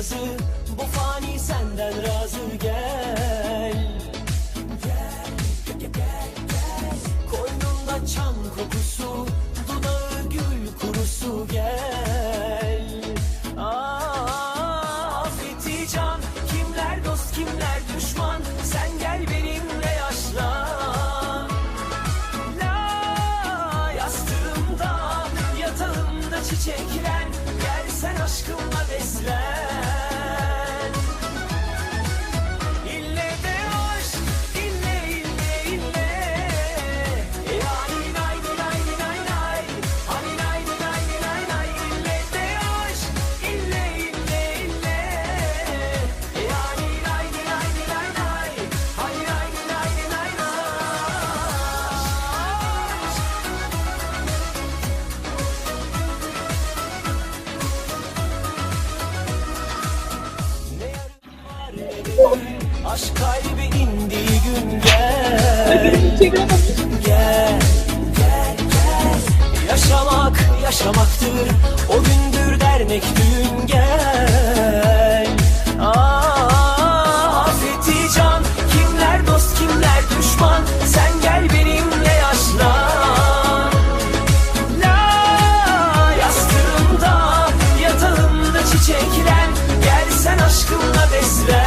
yazı gel Gel, gel, gel, gel. Koynunda çam kokusu Dudağı gül kurusu gel. Aa, Affeti can Kimler dost kimler düşman? Sen gel benimle yaşlan La yastığımda yatağımda çiçekler Aşk kalbi indiği gün gel. gel, gel, gel. Yaşamak yaşamaktır. O gündür dernek düğün gel. Ah, Aa, afeti can. Kimler dost kimler düşman. Sen gel benimle yaşlan. çiçeklen Gel sen aşkımla beslen